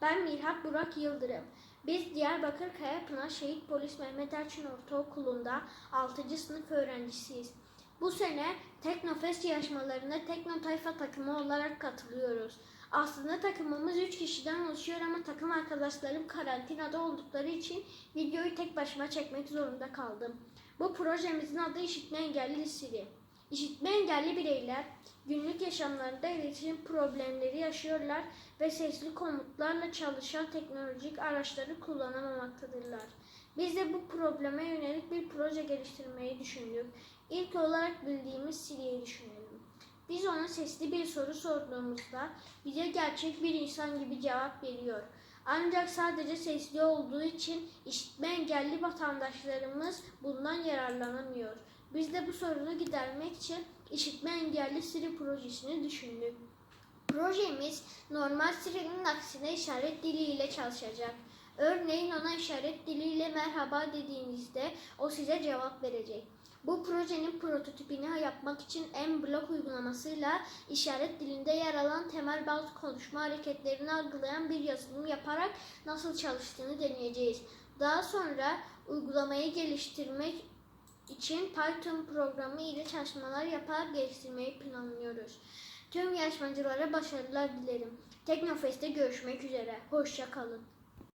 Ben Mirhat Burak Yıldırım. Biz Diyarbakır Kayapınar Şehit Polis Mehmet Erçin Ortaokulu'nda 6. sınıf öğrencisiyiz. Bu sene Teknofest yarışmalarına Tekno Tayfa takımı olarak katılıyoruz. Aslında takımımız 3 kişiden oluşuyor ama takım arkadaşlarım karantinada oldukları için videoyu tek başıma çekmek zorunda kaldım. Bu projemizin adı İşitme Engelli Siri. İşitme engelli bireyler günlük yaşamlarında iletişim problemleri yaşıyorlar ve sesli komutlarla çalışan teknolojik araçları kullanamamaktadırlar. Biz de bu probleme yönelik bir proje geliştirmeyi düşündük. İlk olarak bildiğimiz Siri'yi düşünelim. Biz ona sesli bir soru sorduğumuzda bize gerçek bir insan gibi cevap veriyor. Ancak sadece sesli olduğu için işitme engelli vatandaşlarımız bundan yararlanamıyor. Biz de bu sorunu gidermek için işitme engelli Siri projesini düşündük. Projemiz normal Siri'nin aksine işaret diliyle çalışacak. Örneğin ona işaret diliyle merhaba dediğinizde o size cevap verecek. Bu projenin prototipini yapmak için M-Block uygulamasıyla işaret dilinde yer alan temel bazı konuşma hareketlerini algılayan bir yazılım yaparak nasıl çalıştığını deneyeceğiz. Daha sonra uygulamayı geliştirmek için Python programı ile çalışmalar yapar geliştirmeyi planlıyoruz. Tüm yarışmacılara başarılar dilerim. Teknofest'te görüşmek üzere. Hoşça kalın.